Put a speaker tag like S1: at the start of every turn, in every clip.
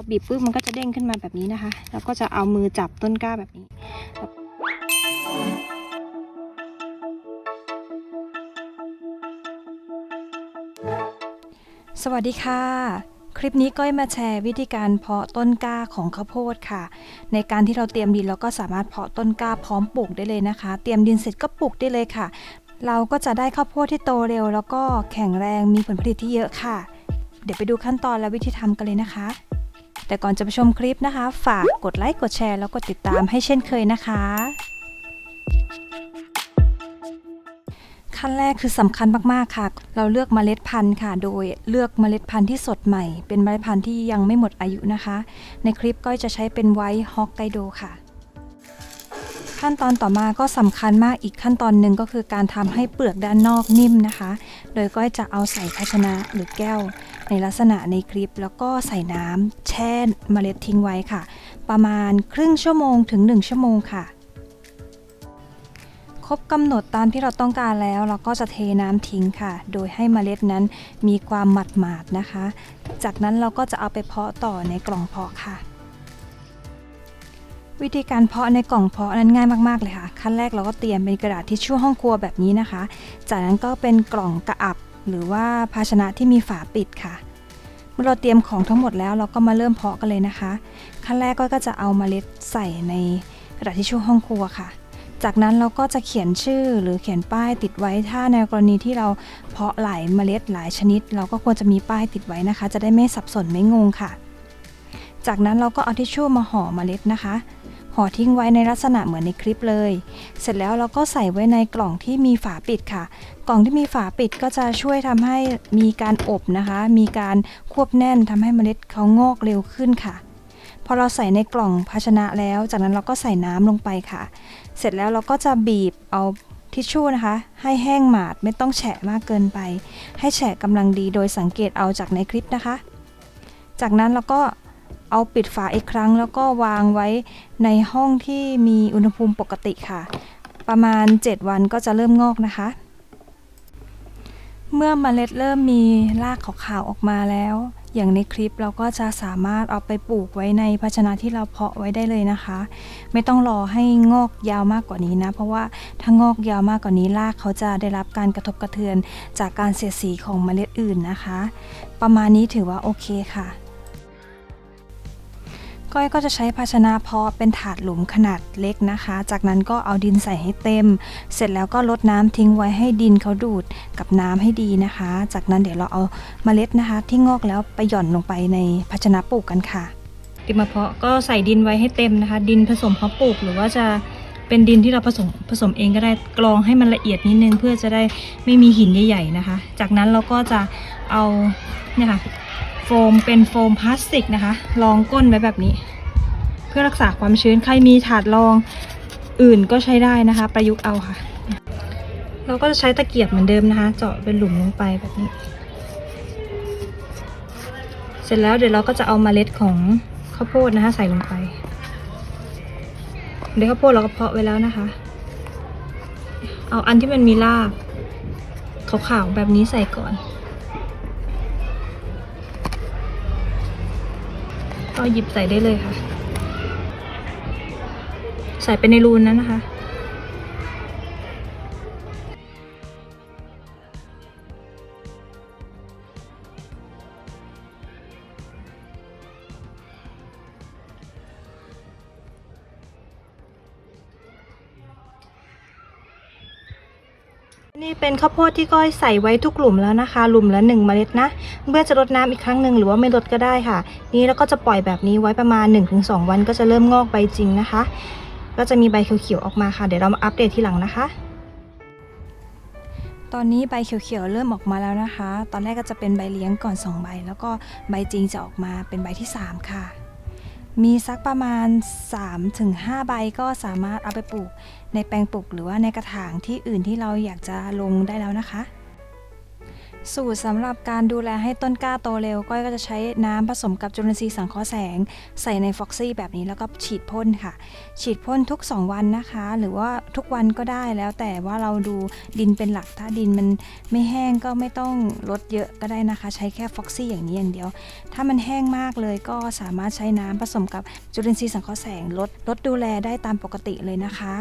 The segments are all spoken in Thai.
S1: อบีบปุ๊บมันก็จะเด้งขึ้นมาแบบนี้นะคะ แล้วก็จะเอามือจับต้นกล้าแบบนี้สวัสดีค่ะ คลิปนี้ก้อยมาแชร์วิธีการเพาะต้นกล้าของข้าวโพดค่ะ ในการที่เราเตรียมดินเราก็สามารถเพาะต้นกล้าพร้อมปลูกได้เลยนะคะ เตรียมดินเสร็จก็ปลูกได้เลยค่ะ เราก็จะได้ข้าวโพดที่โตเร็ว แล้วก็แข็งแรงมีผลผลิตที่เยอะค่ะ เดี๋ยวไปดูขั้นตอนและวิธีทำกันเลยนะคะ แต่ก่อนจะไปชมคลิปนะคะ ฝากกดไลค์กดแชร์แล้วกดติดตามให้เช่นเคยนะคะ ขั้นแรกคือสำคัญมากๆค่ะ เราเลือกเมล็ดพันธุ์ค่ะ โดยเลือกเมล็ดพันธุ์ที่สดใหม่ เป็นเมล็ดพันธุ์ที่ยังไม่หมดอายุนะคะ ในคลิปก็จะใช้เป็นไวท์ฮอกไกโดค่ะ ขั้นตอนต่อมาก็สำคัญมากอีกขั้นตอนหนึ่งก็คือการทำให้เปลือกด้านนอกนิ่มนะคะ โดยก็จะเอาใส่ภาชนะหรือแก้ว ในลักษณะในคลิป แล้วก็ใส่น้ำแช่เมล็ดทิ้งไว้ค่ะ ประมาณครึ่งชั่วโมงถึง 1 ชั่วโมงค่ะครบกำหนดตามที่เราต้องการแล้วเราก็จะเทน้ำทิ้งค่ะ โดยให้เมล็ดนั้นมีความหมาดหมาดๆนะคะ จากนั้นเราก็จะเอาไปเพาะต่อในกล่องเพาะค่ะ วิธีการเพาะในกล่องเพาะนั้นง่ายมากๆเลยค่ะ ขั้นแรกเราก็เตรียมเป็นกระดาษทิชชู่ห้องครัวแบบนี้นะคะ จากนั้นก็เป็นกล่องกระอับ หรือว่าภาชนะที่มีฝาปิดค่ะ เมื่อเราเตรียมของทั้งหมดแล้วเราก็มาเริ่มเพาะกันเลยนะคะ ขั้นแรกก็จะเอามาเมล็ดใส่ในกระดาษทิชชู่ห้องครัวค่ะ จากนั้นเราก็จะเขียนชื่อหรือเขียนป้ายติดไว้ถ้าในกรณีที่เราเพาะหลายเมล็ดหลายชนิด เราก็ควรจะมีป้ายติดไว้นะคะ จะได้ไม่สับสนไม่งงค่ะ จากนั้นเราก็เอาทิชชู่มาห่อเมล็ดนะคะ ห่อทิ้งไว้ในลักษณะเหมือนในคลิปเลย เสร็จแล้วเราก็ใส่ไว้ในกล่องที่มีฝาปิดค่ะ กล่องที่มีฝาปิดก็จะช่วยทำให้มีการอบนะคะ มีการควบแน่นทำให้เมล็ดเขางอกเร็วขึ้นค่ะ พอเราใส่ในกล่องภาชนะแล้ว จากนั้นเราก็ใส่น้ำลงไปค่ะ เสร็จแล้วเราก็จะบีบเอาทิชชู่นะคะ ให้แห้งหมาดไม่ต้องแฉะมากเกินไป ให้แฉะกำลังดีโดยสังเกตเอาจากในคลิปนะคะ จากนั้นเราก็ เอาปิดฝาอีกครั้ง แล้วก็วางไว้ในห้องที่มีอุณหภูมิปกติค่ะ ประมาณ 7 วันก็จะเริ่มงอกนะคะ เมื่อเมล็ดเริ่มมีรากขาวๆออกมาแล้ว อย่างในคลิปเราก็จะสามารถเอาไปปลูกไว้ในภาชนะที่เราเพาะไว้ได้เลยนะคะ ไม่ต้องรอให้งอกยาวมากกว่านี้นะ เพราะว่าถ้างอกยาวมากกว่านี้รากเขาจะได้รับการกระทบกระเทือนจากการเสียดสีของเมล็ดอื่นนะคะ ประมาณนี้ถือว่าโอเคค่ะ ก้อยก็จะใช้ภาชนะเพาะเป็นถาดหลุมขนาดเล็กนะคะ จากนั้นก็เอาดินใส่ให้เต็ม เสร็จแล้วก็ลดน้ำทิ้งไว้ให้ดินเขาดูดกับน้ำให้ดีนะคะ จากนั้นเดี๋ยวเราเอาเมล็ดนะคะ ที่งอกแล้วไปหย่อนลงไปในภาชนะปลูกกันค่ะ ดินมะเพาะก็ใส่ดินไว้ให้เต็มนะคะ ดินผสมเพาะปลูกหรือว่าจะเป็นดินที่เราผสมผสมเองก็ได้กรองให้มันละเอียดนิดนึงเพื่อจะได้ไม่มีหินใหญ่ๆนะคะ จากนั้นเราก็จะเอาเนี่ยค่ะ ฟมเป็นโฟมพลาสติกนะคะรองก้นไว้แบบนี้ เพื่อรักษาความชื้นใครมีถาดรองอื่นก็ใช้ได้นะคะ ประยุกต์เอาค่ะ เราก็จะใช้ตะเกียบเหมือนเดิมนะคะ เจาะเป็นหลุมลงไปแบบนี้ เสร็จแล้วเดี๋ยวเราก็จะเอามาเมล็ดของข้าวโพดนะคะใส่ลงไปเดี๋ยวข้าวโพดเราก็เพาะไว้แล้วนะคะ เอาอันที่มันมีรากขาวๆแบบนี้ใส่ก่อน ก็หยิบใส่ได้เลยค่ะ ใส่ไปในรูนนั้นนะคะ นี่เป็นข้าวโพดที่ก้อยใส่ไว้ทุกหลุมแล้วนะคะ หลุมละหนึ่งเมล็ดนะเมื่อจะรดน้ำอีกครั้งหนึ่งหรือว่าไม่รดก็ได้ค่ะ นี่แล้วก็จะปล่อยแบบนี้ไว้ประมาณ 1-2 วันก็จะเริ่มงอกใบจริงนะคะ ก็จะมีใบเขียวๆออกมาค่ะ เดี๋ยวเรามาอัปเดตทีหลังนะคะ ตอนนี้ใบเขียวๆเริ่มออกมาแล้วนะคะ ตอนแรกก็จะเป็นใบเลี้ยงก่อน 2 ใบ แล้วก็ใบจริงจะออกมาเป็นใบที่ 3 ค่ะ มีสักประมาณ 3-5 ใบก็สามารถเอาไปปลูกในแปลงปลูกหรือว่าในกระถางที่อื่นที่เราอยากจะลงได้แล้วนะคะ สูตรสำหรับการดูแลให้ต้นกล้าโตเร็ว ก้อยก็จะใช้น้ำผสมกับจุลินทรีย์สังเคราะห์แสง ใส่ในฟ็อกซี่แบบนี้แล้วก็ฉีดพ่นค่ะ ฉีดพ่นทุก 2 วันนะคะ หรือว่าทุกวันก็ได้แล้วแต่ว่าเราดูดินเป็นหลัก ถ้าดินมันไม่แห้งก็ไม่ต้องลดเยอะก็ได้นะคะ ใช้แค่ฟ็อกซี่อย่างนี้อย่างเดียว ถ้ามันแห้งมากเลยก็สามารถใช้น้ำผสมกับจุลินทรีย์สังเคราะห์แสงลดลดดูแลได้ตามปกติเลยนะคะ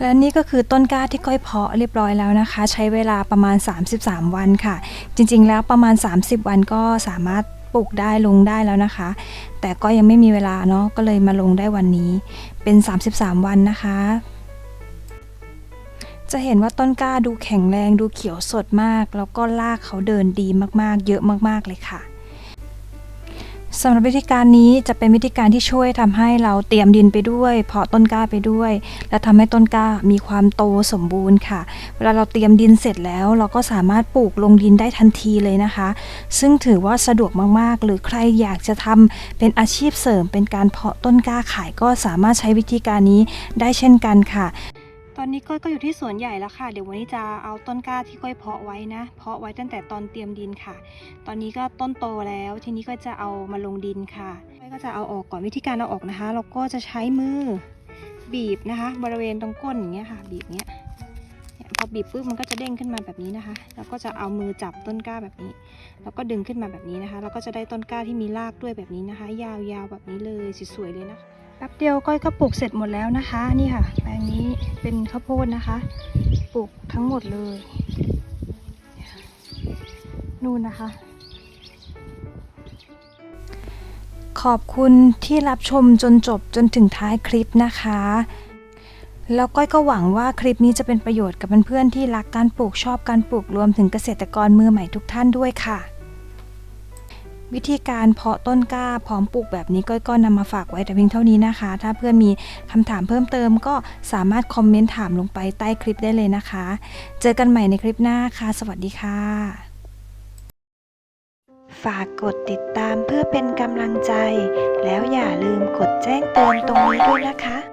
S1: และนี่ก็คือต้นกล้าที่ก้อยเพาะเรียบร้อยแล้วนะคะ ใช้เวลาประมาณ 33 วันค่ะ จริงๆ แล้วประมาณ 30 วันก็สามารถปลูกได้ลงได้แล้วนะคะ แต่ก็ยังไม่มีเวลาเนาะก็เลยมาลงได้วันนี้เป็น 33 วันนะคะ จะเห็นว่าต้นกล้าดูแข็งแรงดูเขียวสดมาก แล้วก็รากเขาเดินดีมากๆ เยอะมากๆเลยค่ะ สำหรับวิธีการนี้จะเป็นวิธีการที่ช่วยทำให้เราเตรียมดินไปด้วย เพาะต้นกล้าไปด้วย และทำให้ต้นกล้ามีความโตสมบูรณ์ค่ะ เวลาเราเตรียมดินเสร็จแล้ว เราก็สามารถปลูกลงดินได้ทันทีเลยนะคะ ซึ่งถือว่าสะดวกมากๆ หรือใครอยากจะทำเป็นอาชีพเสริม เป็นการเพาะต้นกล้าขายก็สามารถใช้วิธีการนี้ได้เช่นกันค่ะ ตอนนี้ก้อยก็อยู่ที่สวนใหญ่แล้วค่ะ เดี๋ยววันนี้จะเอาต้นกล้าที่ก้อยเพาะไว้นะ เพาะไว้ตั้งแต่ตอนเตรียมดินค่ะ ตอนนี้ก็ต้นโตแล้ว ทีนี้ก็จะเอามาลงดินค่ะก้อยก็จะเอาออกก่อนวิธีการเอาออกนะคะ เราก็จะใช้มือบีบนะคะ บริเวณตรงก้นอย่างเงี้ยค่ะ บีบเงี้ยเนี่ยพอบีบปุ๊บมันก็จะเด้งขึ้นมาแบบนี้นะคะ แล้วก็จะเอามือจับต้นกล้าแบบนี้ แล้วก็ดึงขึ้นมาแบบนี้นะคะ แล้วก็จะได้ต้นกล้าที่มีรากด้วยแบบนี้นะคะ ยาวๆแบบนี้เลยสวยๆเลยนะคะ แป๊บเดียวก้อยก็ปลูกเสร็จหมดแล้วนะคะ นี่ค่ะ แปลงนี้เป็นข้าวโพดนะคะ ปลูกทั้งหมดเลย นู่นนะคะ ขอบคุณที่รับชมจนจบจนถึงท้ายคลิปนะคะ แล้วก้อยก็หวังว่าคลิปนี้จะเป็นประโยชน์กับเพื่อนๆที่รักการปลูกชอบการปลูกรวมถึงเกษตรกรมือใหม่ทุกท่านด้วยค่ะ วิธีการเพาะต้นกล้าพร้อมปลูกแบบนี้ก้อยก็นำมาฝากไว้แต่เพียงเท่านี้นะคะ ถ้าเพื่อนมีคำถามเพิ่มเติมก็สามารถคอมเมนต์ถามลงไปใต้คลิปได้เลยนะคะ เจอกันใหม่ในคลิปหน้าค่ะ สวัสดีค่ะ ฝากกดติดตามเพื่อเป็นกำลังใจ แล้วอย่าลืมกดแจ้งเตือนตรงนี้ด้วยนะคะ